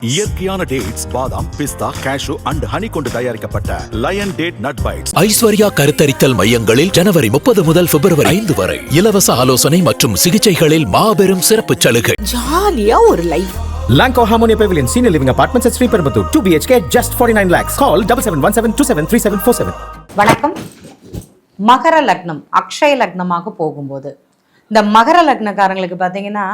இயற்கையான டேட்ஸ் பாதாம் பிஸ்தா cash and honey கொண்டு தயாரிக்கப்பட்ட Lion date nut bites Aishwarya கருத்தரித்தல் மையங்களில் ஜனவரி முப்பது முதல் பிப்ரவரி ஐந்து வரை இலவச ஆலோசனை மற்றும் சிகிச்சைகளில் மாபெரும் சிறப்பு சலுகை ஜாலியா ஒரு life Lanco Harmonia Pavilion Senior Living Apartments at Sri Perambatoor. 2 BHK just 49 lakhs. Call 7717273747. வணக்கம் மகர லக்னம் அக்ஷய லக்னமாக போகும்போது இந்த மகர லக்னக்காரங்களுக்கு பார்த்தீங்கன்னா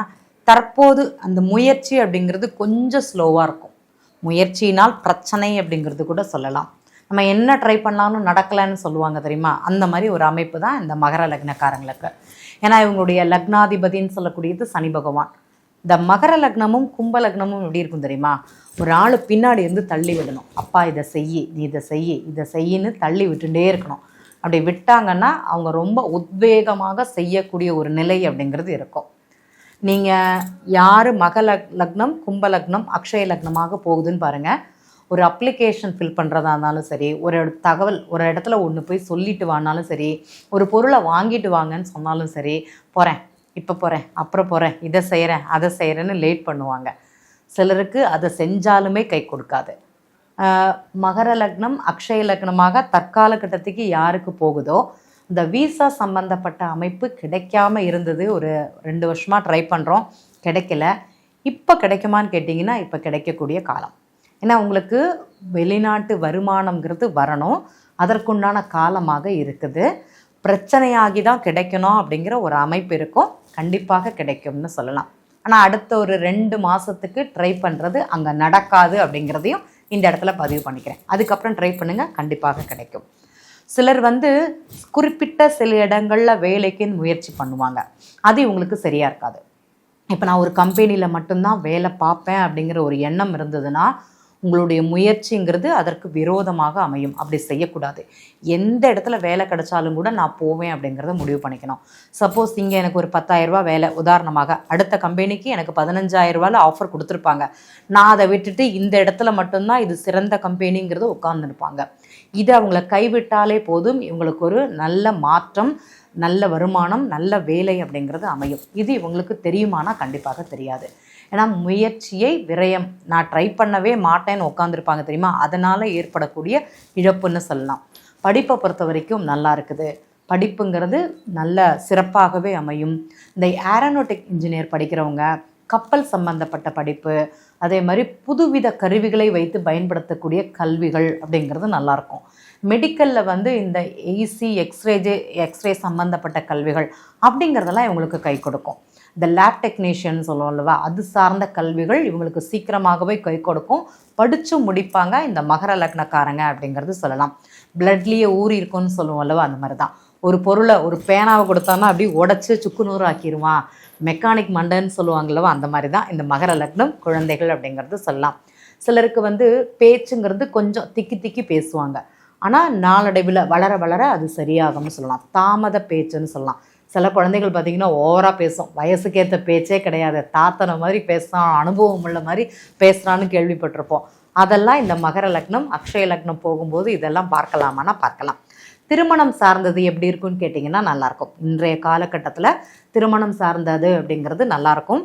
தற்போது அந்த முயற்சி அப்படிங்கிறது கொஞ்சம் ஸ்லோவாக இருக்கும். முயற்சியினால் பிரச்சனை அப்படிங்கிறது கூட சொல்லலாம். நம்ம என்ன ட்ரை பண்ணாலும் நடக்கலைன்னு சொல்லுவாங்க தெரியுமா? அந்த மாதிரி ஒரு அமைப்பு தான் இந்த மகர லக்னக்காரங்களுக்கு. ஏன்னா இவங்களுடைய லக்னாதிபதின்னு சொல்லக்கூடியது சனி பகவான். இந்த மகர லக்னமும் கும்ப லக்னமும் எப்படி இருக்கும் தெரியுமா? ஒரு ஆள் பின்னாடி இருந்து தள்ளி விடணும். அப்பா இதை செய்யி நீ இதை செய்யி இதை செய்யின்னு தள்ளி விட்டுட்டே இருக்கணும். அப்படி விட்டாங்கன்னா அவங்க ரொம்ப உத்வேகமாக செய்யக்கூடிய ஒரு நிலை அப்படிங்கிறது இருக்கும். நீங்கள் யார் மக லக் லக்னம் கும்ப லக்னம் அக்ஷய லக்னமாக போகுதுன்னு பாருங்கள் ஒரு அப்ளிகேஷன் ஃபில் பண்ணுறதா இருந்தாலும் சரி ஒரு தகவல் ஒரு இடத்துல ஒன்று போய் சொல்லிட்டு வானாலும் சரி ஒரு பொருளை வாங்கிட்டு வாங்கன்னு சொன்னாலும் சரி போகிறேன் இப்போ போகிறேன் அப்புறம் போகிறேன் இதை செய்கிறேன் அதை செய்கிறேன்னு லேட் பண்ணுவாங்க. சிலருக்கு அதை செஞ்சாலுமே கை கொடுக்காது. மகர லக்னம் அக்ஷய லக்னமாக தற்கால கட்டத்துக்கு யாருக்கு போகுதோ இந்த விசா சம்பந்தப்பட்ட அமைப்பு கிடைக்காம இருந்தது. ஒரு ரெண்டு வருஷமாக ட்ரை பண்ணுறோம் கிடைக்கல. இப்போ கிடைக்குமான்னு கேட்டிங்கன்னா இப்போ கிடைக்கக்கூடிய காலம். ஏன்னா உங்களுக்கு வெளிநாட்டு வருமானம்ங்கிறது வரணும். அதற்குண்டான காலமாக இருக்குது. பிரச்சனையாகி தான் கிடைக்கணும் அப்படிங்கிற ஒரு அமைப்பு இருக்கும். கண்டிப்பாக கிடைக்கும்னு சொல்லலாம். ஆனால் அடுத்த ஒரு ரெண்டு மாதத்துக்கு ட்ரை பண்ணுறது அங்கே நடக்காது அப்படிங்கிறதையும் இந்த இடத்துல பதிவு பண்ணிக்கிறேன். அதுக்கப்புறம் ட்ரை பண்ணுங்கள் கண்டிப்பாக கிடைக்கும். சிலர் வந்து குறிப்பிட்ட சில இடங்களில் வேலைக்குன்னு முயற்சி பண்ணுவாங்க. அது இவங்களுக்கு சரியாக இருக்காது. இப்போ நான் ஒரு கம்பெனியில் மட்டும்தான் வேலை பார்ப்பேன் அப்படிங்கிற ஒரு எண்ணம் இருந்ததுன்னா உங்களுடைய முயற்சிங்கிறது அதற்கு விரோதமாக அமையும். அப்படி செய்யக்கூடாது. எந்த இடத்துல வேலை கிடைச்சாலும் கூட நான் போவேன் அப்படிங்கிறத முடிவு பண்ணிக்கணும். சப்போஸ் இங்கே எனக்கு ஒரு பத்தாயிரரூபா வேலை உதாரணமாக அடுத்த கம்பெனிக்கு எனக்கு பதினஞ்சாயிரரூபாவில் ஆஃபர் கொடுத்துருப்பாங்க. நான் அதை விட்டுட்டு இந்த இடத்துல மட்டும்தான் இது சிறந்த கம்பெனிங்கிறது உட்கார்ந்துருப்பாங்க. இது அவங்கள கைவிட்டாலே போதும். இவங்களுக்கு ஒரு நல்ல மாற்றம் நல்ல வருமானம் நல்ல வேலை அப்படிங்கிறது அமையும். இது இவங்களுக்கு தெரியுமானா கண்டிப்பாக தெரியாது. ஏன்னா முயற்சியை விரயம். நான் ட்ரை பண்ணவே மாட்டேன்னு உட்காந்துருப்பாங்க தெரியுமா? அதனால் ஏற்படக்கூடிய இழப்புன்னு சொல்லலாம். படிப்பை பொறுத்த வரைக்கும் நல்லா இருக்குது. படிப்புங்கிறது நல்ல சிறப்பாகவே அமையும். இந்த ஏரோனோட்டிக் இன்ஜினியர் படிக்கிறவங்க கப்பல் சம்பந்தப்பட்ட படிப்பு அதே மாதிரி புதுவித கருவிகளை வைத்து பயன்படுத்தக்கூடிய கல்விகள் அப்படிங்கிறது நல்லாயிருக்கும். மெடிக்கலில் வந்து இந்த ஏசி எக்ஸ்ரேஜே எக்ஸ்ரே சம்மந்தப்பட்ட கல்விகள் அப்படிங்கிறதெல்லாம் இவங்களுக்கு கை கொடுக்கும். இந்த லேப் டெக்னீஷியன் சொல்லுவோம் அல்லவா அது சார்ந்த கல்விகள் இவங்களுக்கு சீக்கிரமாகவே கை கொடுக்கும். படித்து முடிப்பாங்க இந்த மகர லக்னக்காரங்க அப்படிங்கிறது சொல்லலாம். பிளட்லேயே ஊறி இருக்கும்னு சொல்லுவோம் அல்லவா அந்த மாதிரி தான் ஒரு பொருளை ஒரு பேனாவை கொடுத்தான்னா அப்படியே உடச்சி சுக்குநூறு ஆக்கிடுவான் மெக்கானிக் மண்டன்னு சொல்லுவாங்கல்லவா அந்த மாதிரி தான் இந்த மகர லக்னம் குழந்தைகள் அப்படிங்கிறது சொல்லலாம். சிலருக்கு வந்து பேச்சுங்கிறது கொஞ்சம் திக்கி திக்கி பேசுவாங்க. ஆனால் நாளடைவில் வளர வளர அது சரியாகும்னு சொல்லலாம். தாமத பேச்சுன்னு சொல்லலாம். சில குழந்தைகள் பார்த்திங்கன்னா ஓவராக பேசும். வயசுக்கேற்ற பேச்சே கிடையாது. தாத்தனை மாதிரி பேசுகிறான் அனுபவம் உள்ள மாதிரி பேசுகிறான்னு கேள்விப்பட்டிருப்போம். அதெல்லாம் இந்த மகர லக்னம் அக்ஷய லக்னம் போகும்போது இதெல்லாம் பார்க்கலாமான்னா பார்க்கலாம். திருமணம் சார்ந்தது எப்படி இருக்குன்னு கேட்டிங்கன்னா நல்லாயிருக்கும். இன்றைய காலகட்டத்தில் திருமணம் சார்ந்தது அப்படிங்கிறது நல்லாயிருக்கும்.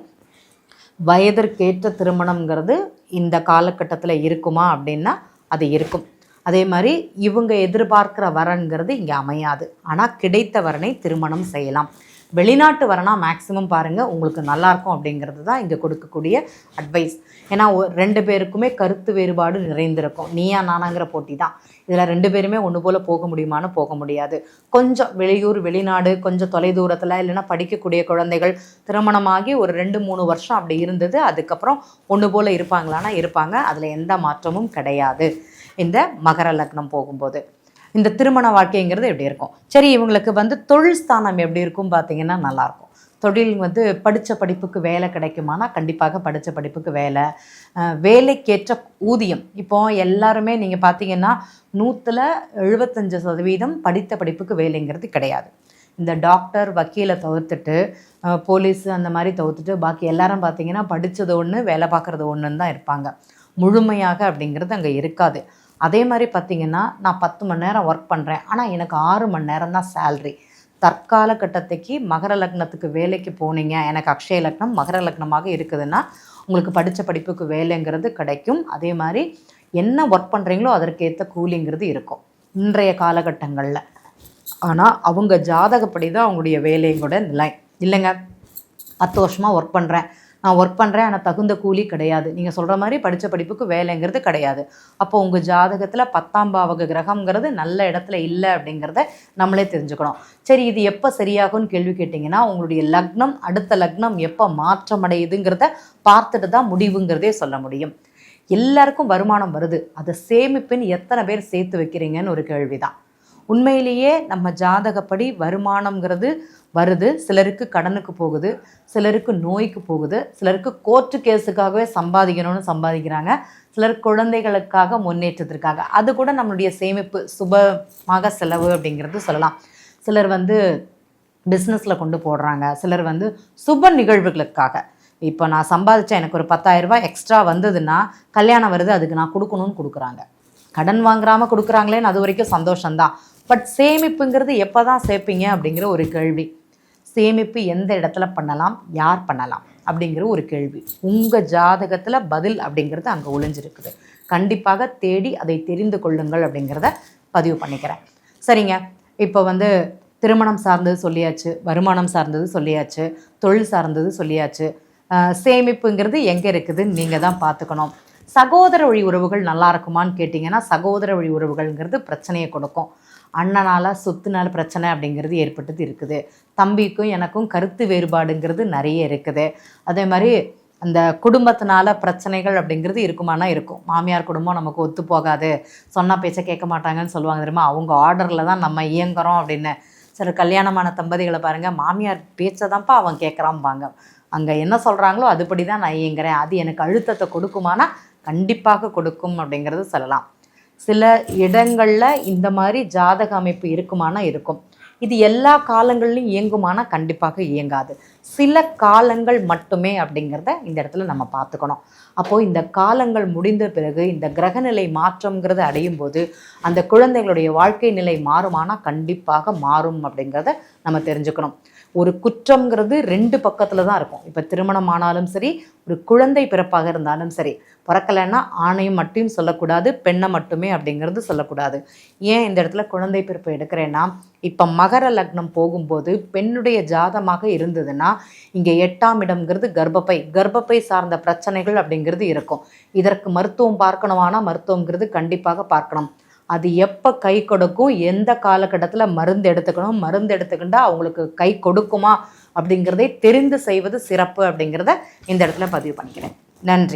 வயதிற்கேற்ற திருமணம்ங்கிறது இந்த காலகட்டத்தில் இருக்குமா அப்படின்னா அது இருக்கும். அதே மாதிரி இவங்க எதிர்பார்க்குற வரன்கிறது இங்கே அமையாது. ஆனால் கிடைத்த வரனை திருமணம் செய்யலாம். வெளிநாட்டு வரனா மேக்ஸிமம் பாருங்கள் உங்களுக்கு நல்லாயிருக்கும் அப்படிங்கிறது தான் இங்கே கொடுக்கக்கூடிய அட்வைஸ் ஏன்னா ரெண்டு பேருக்குமே கருத்து வேறுபாடு நிறைந்திருக்கும். நீயா நானாங்கிற போட்டி தான். இதில் ரெண்டு பேருமே ஒன்று போல் போக முடியுமான்னு போக முடியாது. கொஞ்சம் வெளியூர் வெளிநாடு கொஞ்சம் தொலைதூரத்தில் இல்லைன்னா படிக்கக்கூடிய குழந்தைகள் திருமணமாகி ஒரு ரெண்டு மூணு வருஷம் அப்படி இருந்தது அதுக்கப்புறம் ஒன்று போல் இருப்பாங்களான்னா இருப்பாங்க. அதில் எந்த மாற்றமும் கிடையாது. இந்த மகர லக்னம் போகும்போது. இந்த திருமண வாழ்க்கைங்கிறது எப்படி இருக்கும்? சரி இவங்களுக்கு வந்து தொழில் ஸ்தானம் எப்படி இருக்கும் பார்த்தீங்கன்னா நல்லாயிருக்கும். தொழில் வந்து படித்த படிப்புக்கு வேலை கிடைக்குமானா கண்டிப்பாக படித்த படிப்புக்கு வேலை. வேலைக்கேற்ற ஊதியம். இப்போ எல்லாருமே நீங்கள் பார்த்தீங்கன்னா நூற்றில் எழுபத்தஞ்சு சதவீதம் படித்த படிப்புக்கு வேலைங்கிறது கிடையாது. இந்த டாக்டர் வக்கீலை தவிர்த்துட்டு போலீஸ் அந்த மாதிரி தவிர்த்துட்டு பாக்கி எல்லாரும் பார்த்தீங்கன்னா படித்தது ஒன்று வேலை பார்க்குறது ஒன்றுன்னு தான் இருப்பாங்க. முழுமையாக அப்படிங்கிறது அங்கே இருக்காது. அதே மாதிரி பார்த்தீங்கன்னா நான் பத்து மணி நேரம் ஒர்க் பண்ணுறேன் ஆனால் எனக்கு ஆறு மணி நேரம் தான் சேல்ரி தற்கால கட்டத்துக்கு மகர லக்னத்துக்கு வேலைக்கு போனீங்க. எனக்கு அக்ஷய லக்னம் மகர லக்னமாக இருக்குதுன்னா உங்களுக்கு படித்த படிப்புக்கு வேலைங்கிறது கிடைக்கும். அதே மாதிரி என்ன ஒர்க் பண்ணுறீங்களோ அதற்கேற்ற கூலிங்கிறது இருக்கும். இன்றைய காலகட்டங்களில். ஆனால் அவங்க ஜாதகப்படி தான் அவங்களுடைய வேலையோட நிலை. இல்லைங்க. பத்து வருஷமாக ஒர்க் பண்ணுறேன் நான் ஒர்க் பண்ணுறேன் ஆனால் தகுந்த கூலி கிடையாது. நீங்கள் சொல்கிற மாதிரி படித்த படிப்புக்கு வேலைங்கிறது கிடையாது. அப்போ உங்கள் ஜாதகத்தில் பத்தாம் பாவக கிரகம்ங்கிறது நல்ல இடத்துல இல்லை அப்படிங்கிறத நம்மளே தெரிஞ்சுக்கணும். சரி இது எப்போ சரியாகும்னு கேள்வி கேட்டிங்கன்னா உங்களுடைய லக்னம் அடுத்த லக்னம் எப்போ மாற்றமடையுதுங்கிறத பார்த்துட்டு தான் முடிவுங்கிறதே சொல்ல முடியும். எல்லாருக்கும் வருமானம் வருது. அதை சேமிப்புன்னு எத்தனை பேர் சேர்த்து வைக்கிறீங்கன்னு ஒரு கேள்வி தான் உண்மையிலேயே நம்ம ஜாதகப்படி வருமானம்ங்கிறது வருது சிலருக்கு கடனுக்கு போகுது சிலருக்கு நோய்க்கு போகுது சிலருக்கு கோர்ட்டு கேஸுக்காகவே சம்பாதிக்கணும்னு சம்பாதிக்கிறாங்க சிலர் குழந்தைகளுக்காக முன்னேற்றத்திற்காக. அது கூட நம்மளுடைய சேமிப்பு சுபமாக செலவு அப்படிங்கிறது சொல்லலாம். சிலர் வந்து பிஸ்னஸில் கொண்டு போடுறாங்க சிலர் வந்து சுப நிகழ்வுகளுக்காக. இப்போ நான் சம்பாதிச்சேன் எனக்கு ஒரு 10000 ரூபாய் எக்ஸ்ட்ரா வந்ததுன்னா கல்யாணம் வருது அதுக்கு நான் கொடுக்கணும்னு கொடுக்குறாங்க. கடன் வாங்காமல் கொடுக்குறாங்களேன்னு அது வரைக்கும் சந்தோஷம்தான். பட் சேமிப்புங்கிறது எப்போ தான் சேர்ப்பீங்க அப்படிங்கிற ஒரு கேள்வி. சேமிப்பு எந்த இடத்துல பண்ணலாம்? யார் பண்ணலாம்? அப்படிங்கிற ஒரு கேள்வி. உங்கள் ஜாதகத்தில் பதில் அப்படிங்கிறது அங்கே ஒளிஞ்சிருக்குது. கண்டிப்பாக தேடி அதை தெரிந்து கொள்ளுங்கள் அப்படிங்கிறத பதிவு பண்ணிக்கிறேன். சரிங்க. இப்போ வந்து திருமணம் சார்ந்தது சொல்லியாச்சு வருமானம் சார்ந்தது சொல்லியாச்சு தொழில் சார்ந்தது சொல்லியாச்சு. சேமிப்புங்கிறது எங்கே இருக்குதுன்னு நீங்கள் தான் பார்த்துக்கணும். சகோதர வழி உறவுகள் நல்லா இருக்குமான்னு கேட்டிங்கன்னா சகோதர வழி உறவுகள்ங்கிறது பிரச்சனையை கொடுக்கும். அண்ணனால் சொத்துனால் பிரச்சனை அப்படிங்கிறது ஏற்பட்டது இருக்குது. தம்பிக்கும் எனக்கும் கருத்து வேறுபாடுங்கிறது நிறைய இருக்குது. அதே மாதிரி அந்த குடும்பத்தினால பிரச்சனைகள் அப்படிங்கிறது இருக்குமானா இருக்கும். மாமியார் குடும்பம் நமக்கு ஒத்து போகாது. சொன்ன பேச்சை கேட்க மாட்டாங்கன்னு சொல்லுவாங்க தெரியுமா? அவங்க ஆர்டரில் தான் நம்ம இயங்குறோம் அப்படின்னு. சில கல்யாணமான தம்பதிகளை பாருங்கள் மாமியார் பேச்சை தான்ப்பா அவன் கேட்குறான்பாங்க. அங்கே என்ன சொல்கிறாங்களோ அதுபடி தான் நான் இயங்குறேன். அது எனக்கு அழுத்தத்தை கொடுக்குமானா கண்டிப்பாக கொடுக்கும் அப்படிங்கிறது சொல்லலாம். சில இடங்களில் இந்த மாதிரி ஜாதக அமைப்பு இருக்குமானா இருக்கும். இது எல்லா காலங்கள்லையும் இயங்குமானா கண்டிப்பாக இயங்காது. சில காலங்கள் மட்டுமே அப்படிங்கிறத இந்த இடத்துல நம்ம பார்த்துக்கணும். அப்போது இந்த காலங்கள் முடிந்த பிறகு இந்த கிரகநிலை மாற்றம்ங்கிறத அடையும் போது அந்த குழந்தைகளுடைய வாழ்க்கை நிலை மாறுமானா கண்டிப்பாக மாறும் அப்படிங்கிறத நம்ம தெரிஞ்சுக்கணும். ஒரு குற்றம்ங்கிறது ரெண்டு பக்கத்தில் தான் இருக்கும். இப்போ திருமணம் ஆனாலும் சரி ஒரு குழந்தை பிறப்பாக இருந்தாலும் சரி பிறக்கலைன்னா ஆணையும் மட்டும் சொல்லக்கூடாது பெண்ணை மட்டுமே அப்படிங்கிறது சொல்லக்கூடாது. ஏன் இந்த இடத்துல குழந்தை பிறப்பு எடுக்கிறேன்னா இப்போ மகர லக்னம் போகும்போது பெண்ணுடைய ஜாதமாக இருந்ததுன்னா இங்கே எட்டாம் இடம்ங்கிறது கர்ப்பப்பை கர்ப்பப்பை சார்ந்த பிரச்சனைகள் அப்படிங்கிறது இருக்கும். இதற்கு மருத்துவம் பார்க்கணுமானா மருத்துவங்கிறது கண்டிப்பாக பார்க்கணும். அது எப்போ கை கொடுக்கும் எந்த காலகட்டத்தில் மருந்து எடுத்துக்கணும் மருந்து எடுத்துக்கிட்டா அவங்களுக்கு கை கொடுக்குமா அப்படிங்கிறதை தெரிந்து செய்வது சிறப்பு அப்படிங்கிறத இந்த இடத்துல பதிவு பண்ணிக்கிறேன். நன்றி.